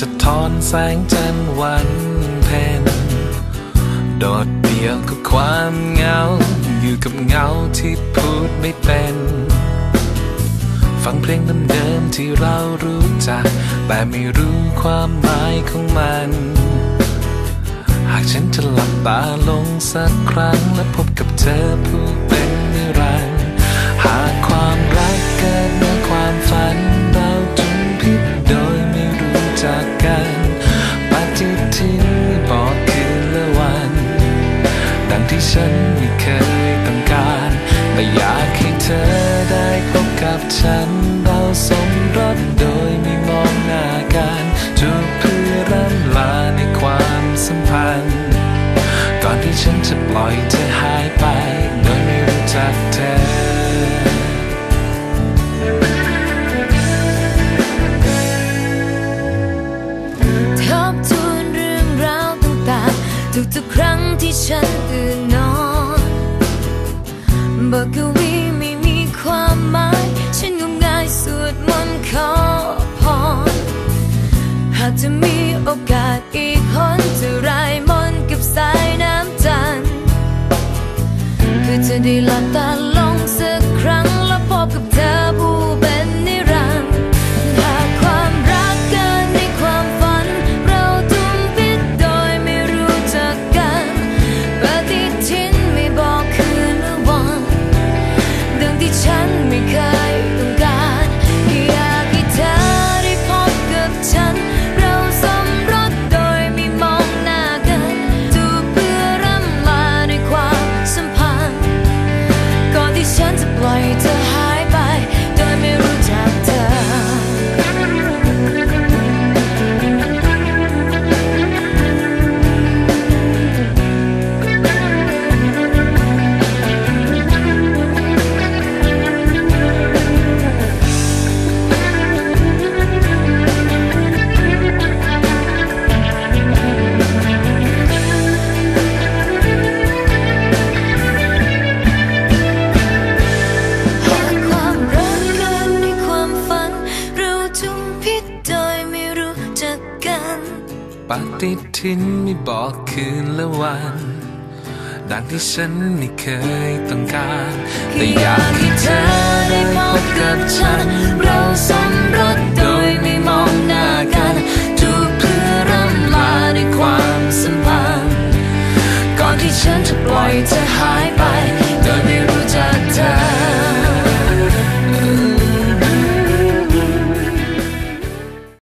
สะท้อนแสงจันทร์วันเพ็ญโดดเดี่ยวกับความเหงา อยู่กับเงาที่พูดไม่เป็น ฟังเพลงเดิมๆที่เรารู้จัก แต่ไม่รู้ความหมายของมัน หากฉันจะหลับตาลงสักครั้ง และพบกับเธอผู้เป็นนิรันดร์หากความรักเกิด ฉันไม่เคยต้องการ แต่อยากให้เธอได้พบกับฉัน เราสมรสโดยไม่มองหน้ากันจูบเพื่อร่ำลาในความสัมพันธ์ ก่อนที่ฉันจะปล่อยเธอหายไป โดยไม่รู้จักเธอทบทวนเรื่องราวต่างๆทุกๆครั้งที่ฉันตื่นนอน บทกวีไม่มีความหมาย ฉันงมงายสวดมนต์ขอพร หากจะมีโอกาสอีกคนจะรายมนกับสายน้ำจันทร์เพื่อจะได้หลับตา ปฏิทินไม่บอกคืนและวัน ดังที่ฉันไม่เคยต้องการ แต่อยากให้เธอ